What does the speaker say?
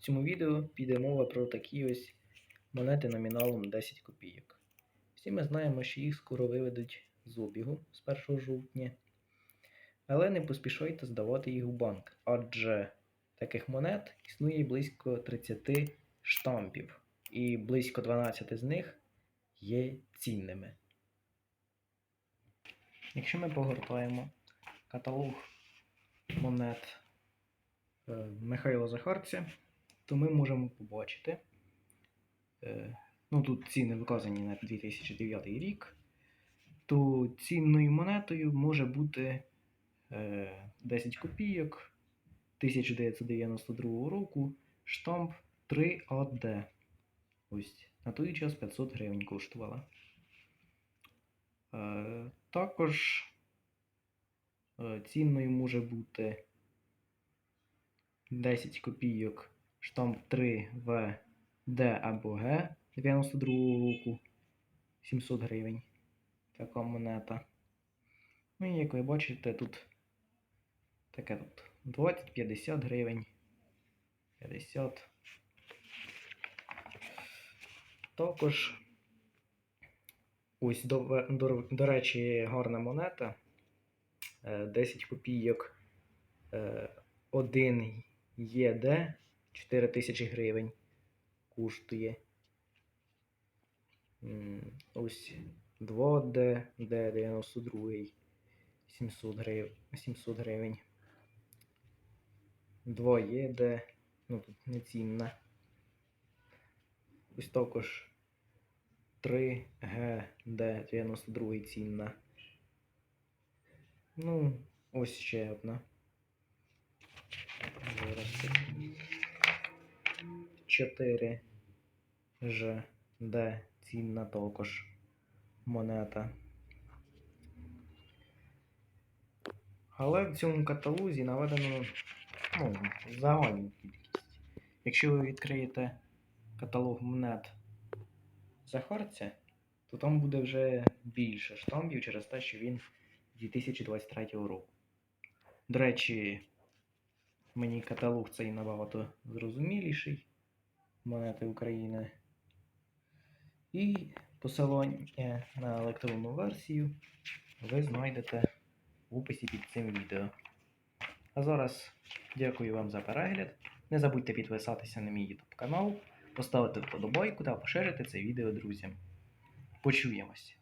В цьому відео піде мова про такі ось монети номіналом 10 копійок. Всі ми знаємо, що їх скоро виведуть з обігу з 1 жовтня. Але не поспішайте здавати їх у банк, адже таких монет існує близько 30 штампів, і близько 12 з них є цінними. Якщо ми погортаємо каталог монет е, Михайла Захарця, то ми можемо побачити. е, Ну, тут ціни вказані на 2009 рік, то цінною монетою може бути е, 10 копійок 1992 року штамп 3AD. Ось на той час 500 гривень коштувала. Е, також е, цінною може бути 10 копійок штамп 3 В Д або Г 92 року 700 гривень. Така монета. Ну і як ви бачите, тут таке тут 20-50 гривень. 50. Також ось до, до, до речі, гарна монета. Е, 10 копійок е, 1 ЄД 4000 гривень коштує. Ось 2D, D92 700 гривень. 700 гривень. 2 ЄД, ну тут не цінна. Ось також 3 ГД 92 цінна. Ну, ось ще одна. 4 Ж цінна також монета. Але в цьому каталозі наведено ну, загальну кількість. Якщо ви відкриєте каталог монет Захарця, то там буде вже більше штампів через те, що він 2023 року. До речі, мені каталог цей набагато зрозуміліший монети України. І посилання на електронну версію ви знайдете в описі під цим відео. А зараз дякую вам за перегляд. Не забудьте підписатися на мій YouTube канал, поставити вподобайку та поширити це відео друзям. Почуємось!